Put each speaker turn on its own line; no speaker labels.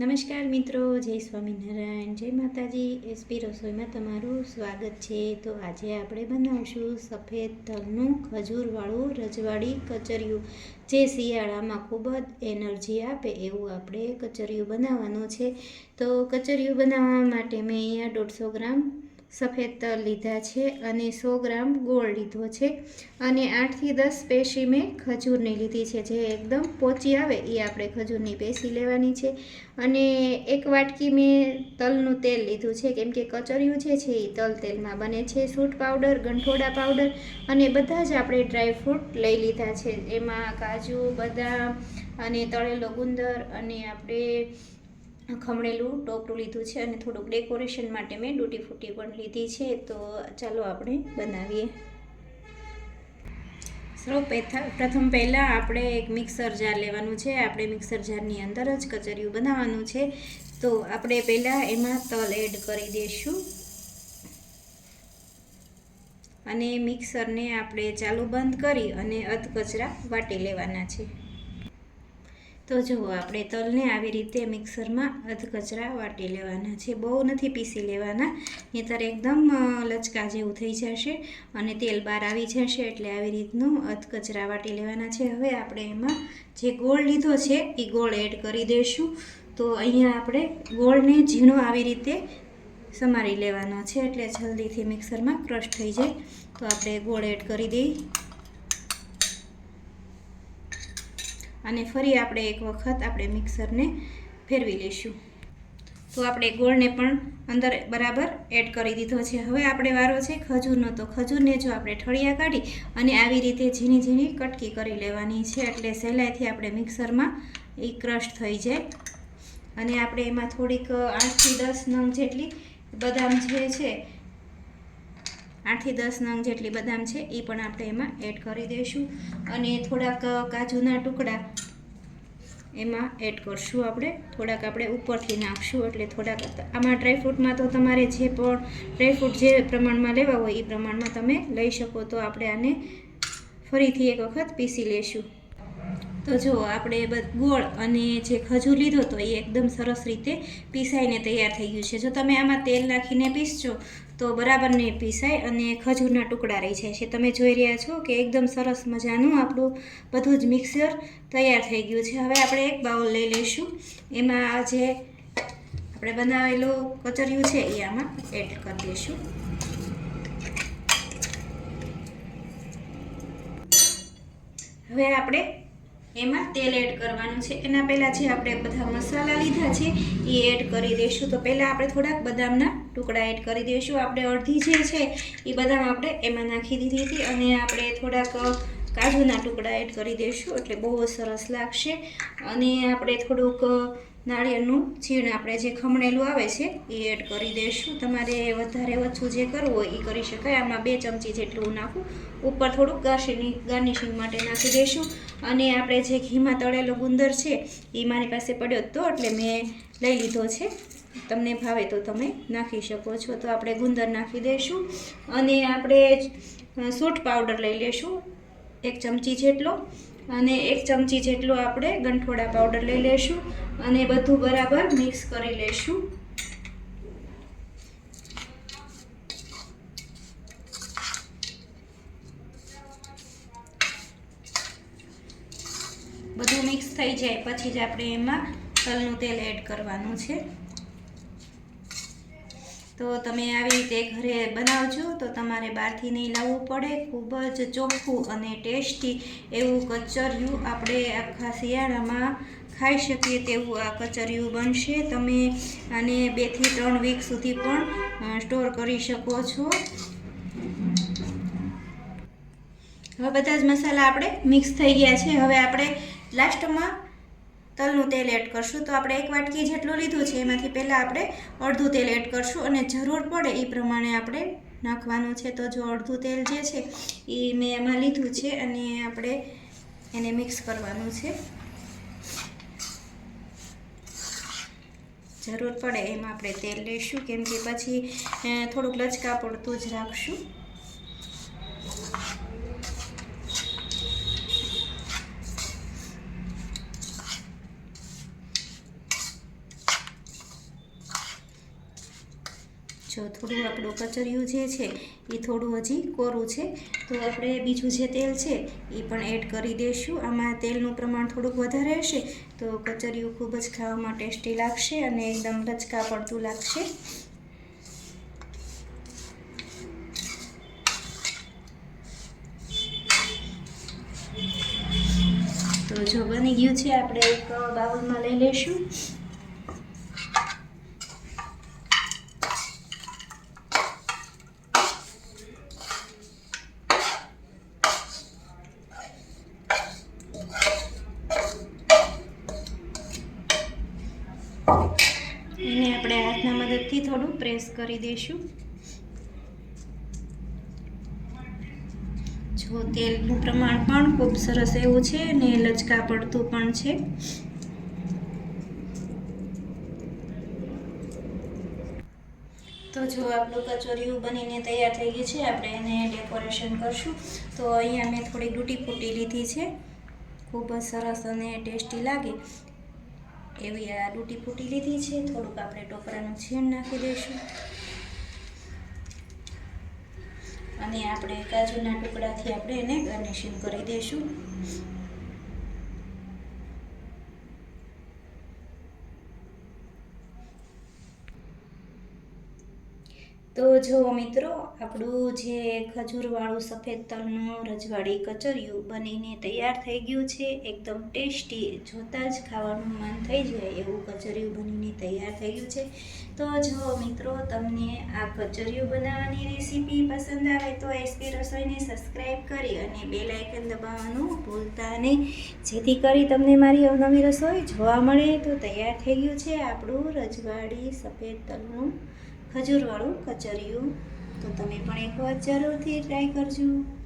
નમસ્કાર મિત્રો, જય સ્વામિનારાયણ, જય માતાજી. એસપી રસોઈમાં તમારું સ્વાગત છે. તો આજે આપણે બનાવશું સફેદ તલનું ખજૂરવાળું રજવાડી કચરિયું. જે શિયાળામાં ખૂબ જ એનર્જી આપે એવું આપણે કચરિયું બનાવવાનું છે. તો કચરિયું બનાવવા માટે મેં અહીંયા દોઢસો ગ્રામ સફેદ તલ લીધા છે અને સો ગ્રામ ગોળ લીધો છે અને આઠથી દસ પેશી મેં ખજૂરની લીધી છે. જે એકદમ પોચી આવે એ આપણે ખજૂરની પેશી લેવાની છે. અને એક વાટકી મેં તલનું તેલ લીધું છે. કેમ કે કચરિયું જે છે એ તલ તેલમાં બને છે. સૂટ પાવડર, ગંઠોડા પાવડર અને બધા જ આપણે ડ્રાયફ્રૂટ લઈ લીધા છે. એમાં કાજુ, બદામ અને તળેલો ગુંદર અને આપણે ખમણેલું ટોપરું લીધું છે અને થોડુંક ડેકોરેશન માટે મેં ડૂટી ફૂટી પણ લીધી છે. તો ચાલો આપણે બનાવીએ. સૌ પ્રથમ પહેલાં આપણે એક મિક્સર જાર લેવાનું છે. આપણે મિક્સર જારની અંદર જ કચરિયું બનાવવાનું છે. તો આપણે પહેલાં એમાં તલ એડ કરી દઈશું. અને મિક્સરને આપણે ચાલુ બંધ કરી અને અધકચરા વાટી લેવાના છે. તો જુઓ આપણે તલને આવી રીતે મિક્સરમાં અધકચરા વાટી લેવાના છે. બહુ નથી પીસી લેવાના, નહીતર એકદમ લચકા જેવું થઈ જશે અને તેલ બહાર આવી જશે એટલે આવી રીતનું અધકચરા વાટી લેવાના છે. હવે આપણે એમાં જે ગોળ લીધો છે, એ ગોળ એડ કરી દઈશું. તો અહીંયા આપણે ગોળને ઝીણો આવી રીતે સમારી લેવાનો છે એટલે જલ્દીથી મિક્સરમાં ક્રશ થઈ જાય. તો આપણે ગોળ એડ કરી દઈએ. અને ફરી આપણે એક વખત આપણે મિક્સરને ફેરવી લઈશું. તો આપણે ગોળને પણ અંદર બરાબર એડ કરી દીધો છે. હવે આપણે વારો છે ખજૂરનો. તો ખજૂરને જો આપણે ઠળિયા કાઢી અને આવી રીતે ઝીણી ઝીણી કટકી કરી લેવાની છે. એટલે સહેલાઈથી આપણે મિક્સરમાં એ ક્રશ થઈ જાય. અને આપણે એમાં થોડીક આઠથી દસ નંગ જેટલી બદામ જે છે આઠથી દસ નંગ જેટલી બદામ છે એ પણ આપણે એમાં એડ કરી દઈશું. અને થોડાક કાજુના ટુકડા એમાં એડ કરશું આપણે. થોડાક આપણે ઉપરથી નાખશું, એટલે થોડાક, આમાં ડ્રાયફ્રૂટમાં તો તમારે જે પણ ડ્રાયફ્રૂટ જે પ્રમાણમાં લેવા હોય એ પ્રમાણમાં તમે લઈ શકો. તો આપણે આને ફરીથી એક વખત પીસી લેશું. તો જો આપણે ગોળ અને જે ખજૂર લીધો તો એ એકદમ સરસ રીતે પીસાઈને તૈયાર થઈ ગયું છે. જો તમે આમાં તેલ નાખીને પીસજો તો બરાબર નહીં પીસાય અને ખજૂરના ટુકડા રહી જાય છે. તમે જોઈ રહ્યા છો કે એકદમ સરસ મજાનું આપણું બધું જ મિક્સર તૈયાર થઈ ગયું છે. હવે આપણે એક બાઉલ લઈ લઈશું. એમાં જે આપણે બનાવેલું કચરિયું છે એ આમાં એડ કરી દઈશું. હવે આપણે એમાં તેલ એડ કરવાનું છે. એના પહેલાં જે આપણે બધા મસાલા લીધા છે, એ એડ કરી દઈશું. તો પહેલાં આપણે થોડાક બદામના ટુકડા એડ કરી દઈશું. આપણે અડધી જે છે, એ બદામ આપણે એમાં નાખી દીધી હતી. અને આપણે થોડાક કાજુના ટુકડા એડ કરી દઈશું, એટલે બહુ સરસ લાગશે. અને આપણે થોડુંક નાળિયેરનું છીણ આપણે જે ખમણેલું આવે છે, એ એડ કરી દઈશું. તમારે વધારે ઓછું જે કરવું હોય એ કરી શકાય. આમાં બે ચમચી જેટલું નાખું. ઉપર થોડુંક ગાર્શિંગ ગાર્નિશિંગ માટે નાખી દઈશું. અને આપણે જે ઘીમાં તળેલો ગુંદર છે, એ મારી પાસે પડ્યો હતો એટલે મેં લઈ લીધો છે. તમને ભાવે તો તમે નાખી શકો છો. તો આપણે ગુંદર નાખી દઈશું. અને આપણે સૂટ પાવડર લઈ લઈશું. એક ચમચી જેટલો અને એક ચમચી જેટલો આપણે ગંઠોડા પાવડર લઈ લઈશું અને બધું બરાબર મિક્સ કરી લઈશું. બધું મિક્સ થઈ જાય પછી જ આપણે એમાં તલનું તેલ એડ કરવાનું છે. તો તમે આવી રીતે ઘરે બનાવજો, તો તમારે બહારથી નહીં લાવવું પડે. ખૂબ જ ચોખ્ખું અને ટેસ્ટી એવું કચરિયું આપણે આખા શિયાળામાં ખાઈ શકીએ તેવું આ કચરિયું બનશે. તમે આને બેથી ત્રણ વીક સુધી પણ સ્ટોર કરી શકો છો. હવે બધા જ મસાલા આપણે મિક્સ થઈ ગયા છે. હવે આપણે લાસ્ટમાં તલનું તેલ એડ કરશું. તો આપણે એક વાટકી જેટલું લીધું છે, એમાંથી પહેલાં આપણે અડધું તેલ એડ કરશું અને જરૂર પડે એ પ્રમાણે આપણે નાખવાનું છે. તો જો અડધું તેલ જે છે, એ મેં એમાં લીધું છે અને આપણે એને મિક્સ કરવાનું છે. જરૂર પડે એમાં આપણે તેલ લઈશું કેમ કે પછી થોડુંક લચકા પડતું જ રાખશું. જો થોડું આપણું કચરિયું જે છે, એ થોડું હજી કોરું છે. તો આપણે બીજું જે તેલ છે, એ પણ એડ કરી દઈશું. આમાં તેલનું પ્રમાણ થોડુંક વધારે હશે, તો કચરિયું ખૂબ જ ખાવામાં ટેસ્ટી લાગશે અને એકદમ લચકા પડતું લાગશે. તો જો બની ગયું છે, આપણે એક બાઉલમાં લઈ લઈશું એને આપણે હાથના થોડું પ્રેસ કરી દઈશું જો તેલનું પ્રમાણ પણ ખૂબ સરસ એવું છે અને લચકા પડતું પણ છે. તો જો આપણું કચોરિયું બનીને તૈયાર થઈ ગયું છે, આપણે એને ડેકોરેશન કરશું. તો અહીંયા મેં થોડી ડૂટી ફૂટી લીધી છે. ખૂબ જ સરસ અને ટેસ્ટી લાગે. એવી આ ડૂટી ફૂટી લીધી છે. થોડુંક આપણે ટોપરાનું છીણ નાખી દઈશું. અને આપણે કાજુના ટુકડાથી આપણે એને ગાર્નિશિંગ કરી દઈશું. તો જો મિત્રો, આપણું જે ખજૂરવાળું સફેદ તલનું રજવાડી કચરિયું બનીને તૈયાર થઈ ગયું છે, એકદમ ટેસ્ટી, જોતાં જ ખાવાનું મન થઈ જાય એવું કચરિયું બનીને તૈયાર થઈ ગયું છે. તો જો મિત્રો, તમને આ કચરિયું બનાવવાની રેસીપી પસંદ આવે તો એસપી રસોઈને સબસ્ક્રાઈબ કરી અને બે લાઇકન દબાવવાનું ભૂલતા નહીં. જેથી કરી તમને મારી અવનવી રસોઈ જોવા મળે તો તૈયાર થઈ ગયું છે આપણું રજવાડી સફેદ તલનું ખજૂરવાળું કચરિયું. તો તમે પણ એકવાર જરૂરથી ટ્રાય કરજો.